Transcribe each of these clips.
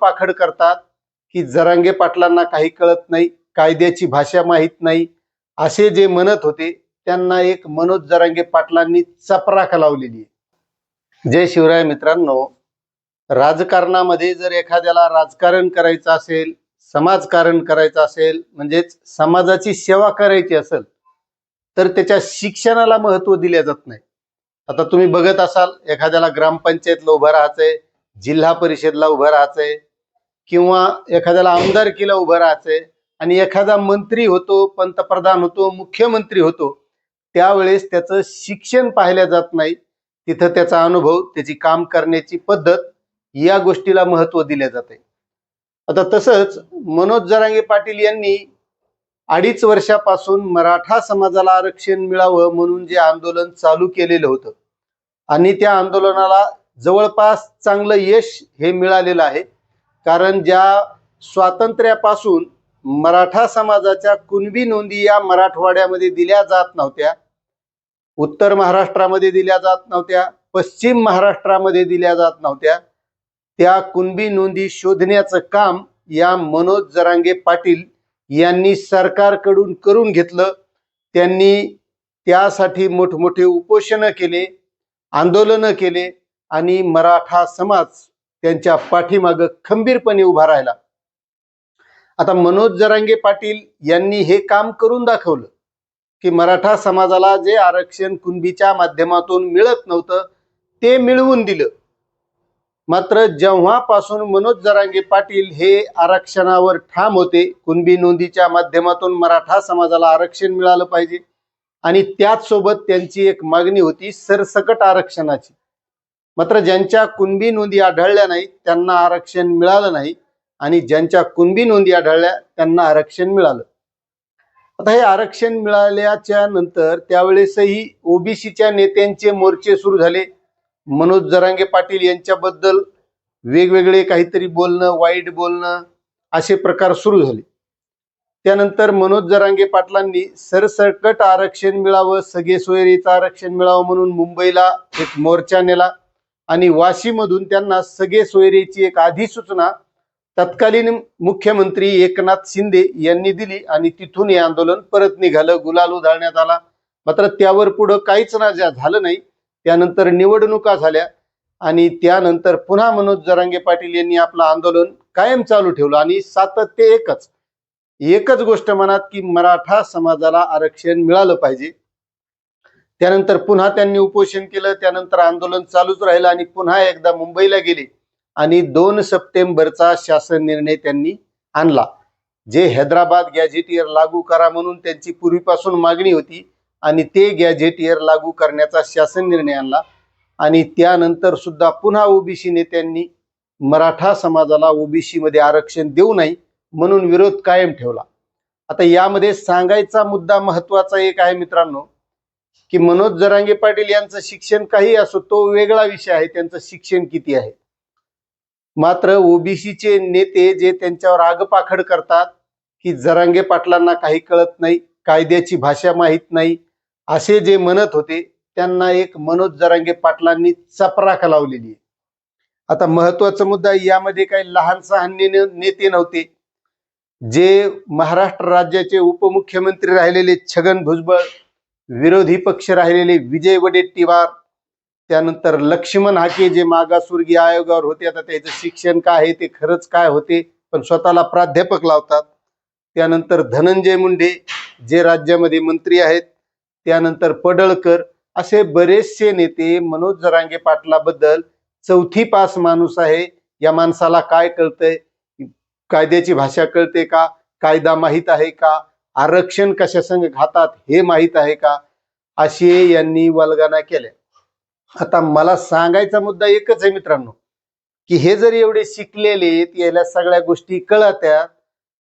पाखड करतात की जरांगे पाटलांना काही कळत नाही कायद्याची भाषा माहीत नाही. असे जे म्हणत होते त्यांना एक मनोज जरांगे पाटलांनी चपराक लावलेली आहे. जय शिवराय मित्रांनो. राजकारणामध्ये जर एखाद्याला राजकारण करायचं असेल समाजकारण करायचं असेल म्हणजेच समाजाची सेवा करायची असेल तर त्याच्या शिक्षणाला महत्त्व दिले जात नाही. आता तुम्ही बघत असाल एखाद्याला ग्रामपंचायतला उभं राहायचंय जिल्हा परिषदला उभं राहायचंय किंवा एखाद्याला आमदारकीला उभं राहायचंय आणि एखादा मंत्री होतो पंतप्रधान होतो मुख्यमंत्री होतो त्यावेळेस त्याचं शिक्षण पाहिलं जात नाही. तिथं त्याचा अनुभव त्याची काम करण्याची पद्धत या गोष्टीला महत्त्व दिले जाते आता तसंच मनोज जरांगे पाटील यांनी अडीच वर्षापासून मराठा समाजाला आरक्षण मिळावं म्हणून जे आंदोलन चालू केलेलं होतं. आणि त्या आंदोलनाला जवळपास चांगलं यश हे मिळालेलं आहे. कारण ज्या स्वातंत्र्यापासून मराठा समाजाच्या कुणबी नोंदी या मराठवाड्यामध्ये दिल्या जात नव्हत्या उत्तर महाराष्ट्रामध्ये दिल्या जात नव्हत्या पश्चिम महाराष्ट्रामध्ये दिल्या जात नव्हत्या त्या कुणबी नोंदी शोधण्याचं काम या मनोज जरांगे पाटील यांनी सरकारकडून करून घेतलं. त्यांनी त्यासाठी मोठमोठे उपोषणं केले आंदोलनं केले आणि मराठा समाज त्यांच्या पाठीमागं खंबीरपणे उभा राहिला. आता मनोज जरांगे पाटील यांनी हे काम करून दाखवलं की मराठा समाजाला जे आरक्षण कुणबीच्या माध्यमातून मिळत नव्हतं ते मिळवून दिलं. मात्र जेव्हापासून मनोज जरांगे पाटील हे आरक्षणावर ठाम होते कुणबी नोंदीच्या माध्यमातून मराठा समाजाला आरक्षण मिळालं पाहिजे. आणि त्याच सोबत त्यांची एक मागणी होती सरसकट आरक्षणाची. मात्र ज्यांच्या कुणबी नोंदी आढळल्या नाहीत त्यांना आरक्षण मिळालं नाही. आणि ज्यांच्या कुणबी नोंदी आढळल्या त्यांना आरक्षण मिळालं. आता हे आरक्षण मिळाल्याच्या नंतर त्यावेळेसही ओबीसीच्या नेत्यांचे मोर्चे सुरू झाले. मनोज जरांगे पाटील यांच्याबद्दल वेगवेगळे काहीतरी बोलणं वाईट बोलणं असे प्रकार सुरू झाले. त्यानंतर मनोज जरांगे पाटलांनी सरसकट आरक्षण मिळावं सगळे सोयरीचं आरक्षण मिळावं म्हणून मुंबईला एक मोर्चा नेला. आणि वाशीमधून त्यांना सगळे सोयरेची एक अधिसूचना तत्कालीन मुख्यमंत्री एकनाथ शिंदे यांनी दिली आणि तिथून हे आंदोलन परत निघालं गुलाल उधळण्यात आला. मात्र त्यावर पुढं काहीच ना ज्या झालं नाही. त्यानंतर निवडणुका झाल्या आणि त्यानंतर पुन्हा मनोज जरांगे पाटील यांनी आपलं आंदोलन कायम चालू ठेवलं आणि सातत्य एकच. एकच गोष्ट मनात की मराठा समाजाला आरक्षण मिळालं पाहिजे. त्यानंतर पुन्हा त्यांनी उपोषण केलं त्यानंतर आंदोलन चालूच राहिलं आणि पुन्हा एकदा मुंबईला गेले. आणि दोन सप्टेंबरचा शासन निर्णय त्यांनी आणला. जे हैदराबाद गॅझेटियर लागू करा म्हणून त्यांची पूर्वीपासून मागणी होती आणि ते गॅझेटियर लागू करण्याचा शासन निर्णय आणला. आणि त्यानंतर सुद्धा पुन्हा ओबीसी नेत्यांनी मराठा समाजाला ओबीसी मध्ये आरक्षण देऊ नये म्हणून विरोध कायम ठेवला. आता यामध्ये सांगायचा मुद्दा महत्त्वाचा एक आहे मित्रांनो की मनोज जरांगे पाटील यांचं शिक्षण काही असो तो वेगळा विषय आहे. त्यांचं शिक्षण किती आहे? मात्र ओबीसीचे नेते जे त्यांच्यावर आगपाखड करतात की जरांगे पाटलांना काही कळत नाही कायद्याची भाषा माहीत नाही असे जे म्हणत होते त्यांना एक मनोज जरांगे पाटलांनी चपराख लावलेली आहे. आता महत्त्वाचा मुद्दा यामध्ये काही लहान सहान नेते नव्हते. जे महाराष्ट्र राज्याचे उपमुख्यमंत्री राहिलेले छगन भुजबळ विरोधी पक्ष राहिलेले विजय वडेट्टीवार त्यानंतर लक्ष्मण हाके जे मागासवर्गीय आयोगावर होते आता त्याचं शिक्षण काय आहे ते खरंच काय होते पण स्वतःला प्राध्यापक लावतात. त्यानंतर धनंजय मुंडे जे राज्यामध्ये मंत्री आहेत त्यानंतर पडळकर असे बरेचसे नेते मनोज जरांगे पाटलाबद्दल चौथी पास माणूस आहे या माणसाला काय कळतंय? कायद्याची भाषा कळते का? कायदा माहीत आहे का? आरक्षण कशा घातात खातात हे माहीत आहे का? असे यांनी वल्गना केल्या. आता मला सांगायचा मुद्दा एकच आहे मित्रांनो की हे जर एवढे शिकलेले याला सगळ्या गोष्टी कळत्या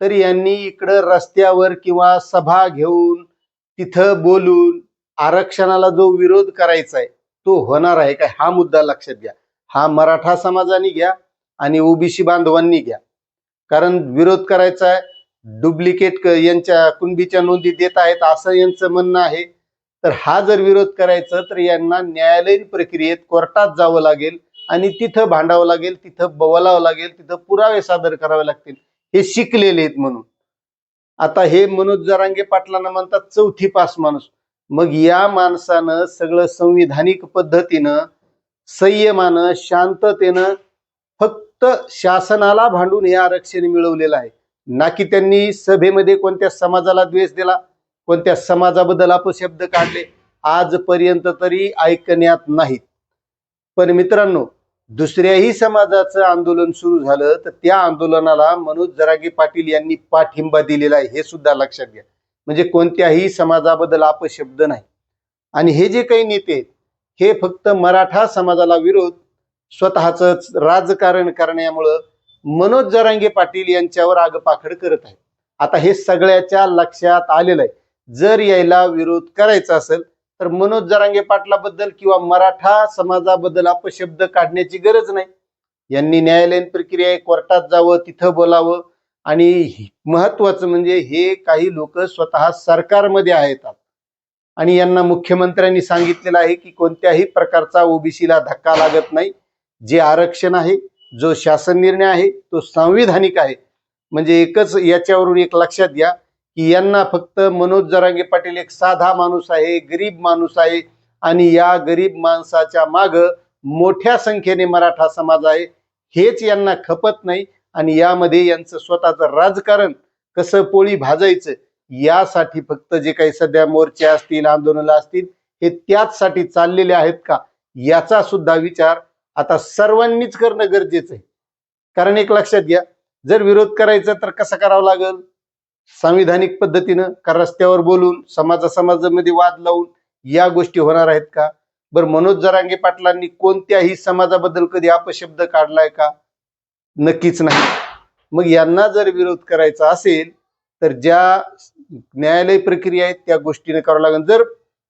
तर यांनी इकडं रस्त्यावर किंवा सभा घेऊन तिथं बोलून आरक्षणाला जो विरोध करायचा आहे तो होणार आहे काय हा मुद्दा लक्षात घ्या. हा मराठा समाजाने घ्या आणि ओबीसी बांधवांनी घ्या. कारण विरोध करायचा आहे डुप्लिकेट यांच्या कुणबीच्या नोंदी देत आहेत असं यांचं म्हणणं आहे. तर हा जर विरोध करायचा तर यांना न्यायालयीन प्रक्रियेत कोर्टात जावं लागेल आणि तिथं भांडावं लागेल तिथं बोलावं लागेल तिथं पुरावे सादर करावे लागतील. हे शिकलेले आहेत म्हणून. आता हे मनोज जरांगे पाटलांना म्हणतात चौथी पास माणूस. मग या माणसानं सगळं संविधानिक पद्धतीनं संयमानं शांततेनं फक्त शासनाला भांडून हे आरक्षण मिळवलेलं आहे. ना की त्यांनी सभेमध्ये कोणत्या समाजाला द्वेष दिला कोणत्या समाजाबद्दल अपशब्द काढले आजपर्यंत तरी ऐकण्यात नाहीत. पण मित्रांनो दुसऱ्याही समाजाचं आंदोलन सुरू झालं तर त्या आंदोलनाला मनोज जरागे पाटील यांनी पाठिंबा दिलेला आहे हे सुद्धा लक्षात घ्या. म्हणजे कोणत्याही समाजाबद्दल अपशब्द नाही. आणि हे जे काही नेते हे फक्त मराठा समाजाला विरोध स्वतःच राजकारण करण्यामुळं मनोज जरांगे पाटील यांच्यावर आगपाखड करत आहेत. आता हे सगळ्याच्या लक्षात आलेलं आहे. जर यायला विरोध करायचा असेल तर मनोज जरांगे पाटलाबद्दल किंवा मराठा समाजाबद्दल अपशब्द काढण्याची गरज नाही. यांनी न्यायालयीन प्रक्रिया कोर्टात जावं तिथं बोलावं. आणि महत्वाचं म्हणजे हे काही लोक स्वतः सरकारमध्ये आहेत. आणि यांना मुख्यमंत्र्यांनी सांगितलेलं आहे की कोणत्याही प्रकारचा ओबीसीला धक्का लागत नाही. जे आरक्षण आहे जो शासन निर्णय आहे तो संविधानिक आहे. म्हणजे एकच याच्यावरून एक लक्षात घ्या की यांना फक्त मनोज जरांगे पाटील एक साधा माणूस आहे गरीब माणूस आहे आणि या गरीब माणसाच्या माग मोठ्या संख्येने मराठा समाज आहे हेच यांना खपत नाही. आणि यामध्ये यांचं स्वतःचं राजकारण कसं पोळी भाजायचं यासाठी फक्त जे काही सध्या मोर्चे असतील आंदोलन असतील हे त्याचसाठी चाललेले आहेत का? याचा सुद्धा विचार आता सर्वांनीच करणं गरजेचं आहे. कारण एक लक्षात घ्या जर विरोध करायचा तर कसा करावा लागेल? संविधानिक पद्धतीनं का रस्त्यावर बोलून समाजा समाजामध्ये वाद लावून या गोष्टी होणार आहेत का? बरं मनोज जरांगे पाटलांनी कोणत्याही समाजाबद्दल कधी अपशब्द काढलाय का? नक्कीच नाही. मग यांना जर विरोध करायचा असेल तर ज्या न्यायालय प्रक्रिया आहेत त्या गोष्टीने करावं लागेल. जर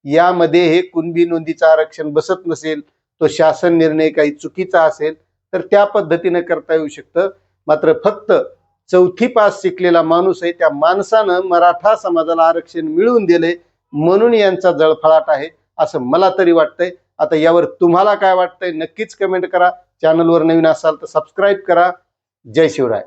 यामध्ये हे कुणबी नोंदीचं आरक्षण बसत नसेल तो शासन निर्णय काही चुकीचा असेल तर त्या पद्धतीने करता येऊ शकतं. मात्र फक्त चौथी पास शिकलेला माणूस आहे त्या माणसानं मराठा समाजाला आरक्षण मिळवून दिले म्हणून यांचा जळफळाट आहे असं मला तरी वाटतंय. आता यावर तुम्हाला काय वाटतंय नक्कीच कमेंट करा. चॅनलवर नवीन असाल तर सबस्क्राईब करा. जय शिवराय.